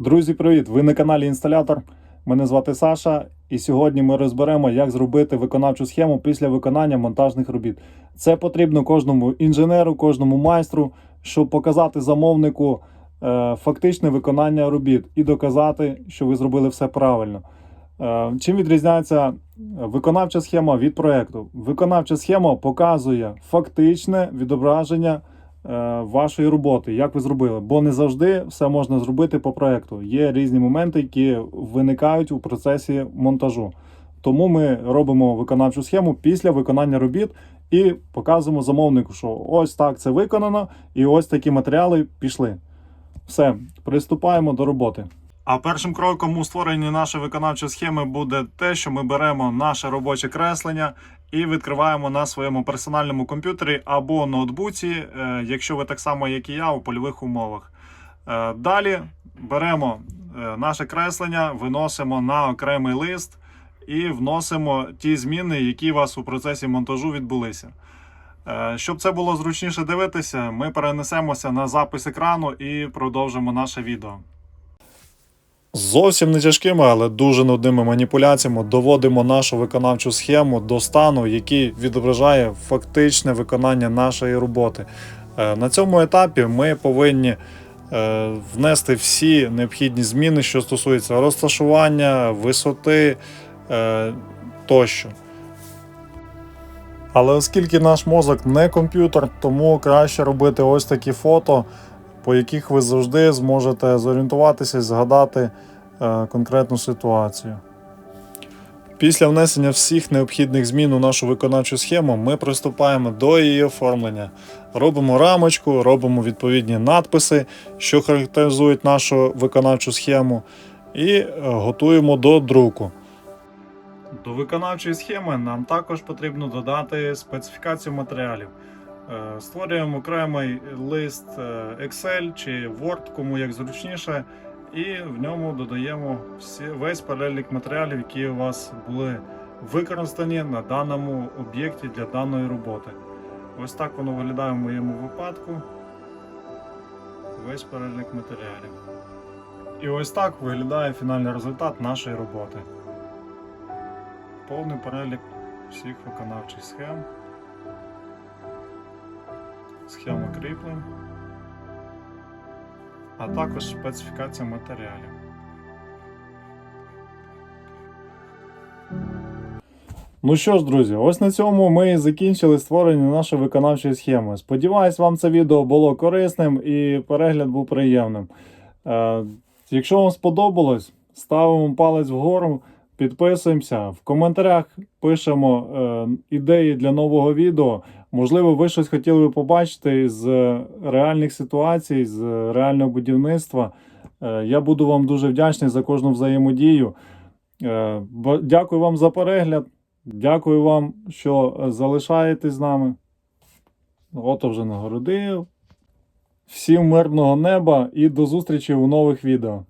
Друзі, привіт! Ви на каналі Інсталятор. Мене звати Саша, і сьогодні ми розберемо, як зробити виконавчу схему після виконання монтажних робіт. Це потрібно кожному інженеру, кожному майстру, щоб показати замовнику е, фактичне виконання робіт і доказати, що ви зробили все правильно. Е, чим відрізняється виконавча схема від проекту? Виконавча схема показує фактичне відображення вашої роботи, як ви зробили. Бо не завжди все можна зробити по проекту. Є різні моменти, які виникають у процесі монтажу. Тому ми робимо виконавчу схему після виконання робіт і показуємо замовнику, що ось так це виконано, і ось такі матеріали пішли. Все, приступаємо до роботи. А першим кроком у створенні нашої виконавчої схеми буде те, що ми беремо наше робоче креслення і відкриваємо на своєму персональному комп'ютері або ноутбуці, е, якщо ви так само, як і я, у польових умовах. Е, Далі беремо е, наше креслення, виносимо на окремий лист і вносимо ті зміни, які у вас у процесі монтажу відбулися. Щоб це було зручніше дивитися, ми перенесемося на запис екрану і продовжимо наше відео. Зовсім не тяжкими, але дуже нудними маніпуляціями доводимо нашу виконавчу схему до стану, який відображає фактичне виконання нашої роботи. Е, На цьому етапі ми повинні е, внести всі необхідні зміни, що стосуються розташування, висоти е, тощо. Але оскільки наш мозок не комп'ютер, тому краще робити ось такі фото, по яких ви завжди зможете зорієнтуватися і згадати е, конкретну ситуацію. Після внесення всіх необхідних змін у нашу виконавчу схему ми приступаємо до її оформлення. Робимо рамочку, робимо відповідні надписи, що характеризують нашу виконавчу схему, і е, готуємо до друку. До виконавчої схеми нам також потрібно додати специфікацію матеріалів. Е, Створюємо окремий лист е, Excel чи Word, кому як зручніше, і в ньому додаємо всі, весь перелік матеріалів, які у вас були використані на даному об'єкті для даної роботи. Ось так воно виглядає в моєму випадку. Весь перелік матеріалів. І ось так виглядає фінальний результат нашої роботи. Повний перелік всіх виконавчих схем схема кріплень, а також специфікація матеріалів. Ну що ж, друзі, ось на цьому ми і закінчили створення нашої виконавчої схеми. Сподіваюсь, вам це відео було корисним і перегляд був приємним. Е, якщо вам сподобалось, ставимо палець вгору, підписуємося. В коментарях пишемо е, ідеї для нового відео. Можливо, ви щось хотіли би побачити з реальних ситуацій, з реального будівництва. Е, Я буду вам дуже вдячний за кожну взаємодію. Е, Дякую вам за перегляд. Дякую вам, що залишаєтесь з нами. Ото вже нагородив. Всім мирного неба і до зустрічі у нових відео.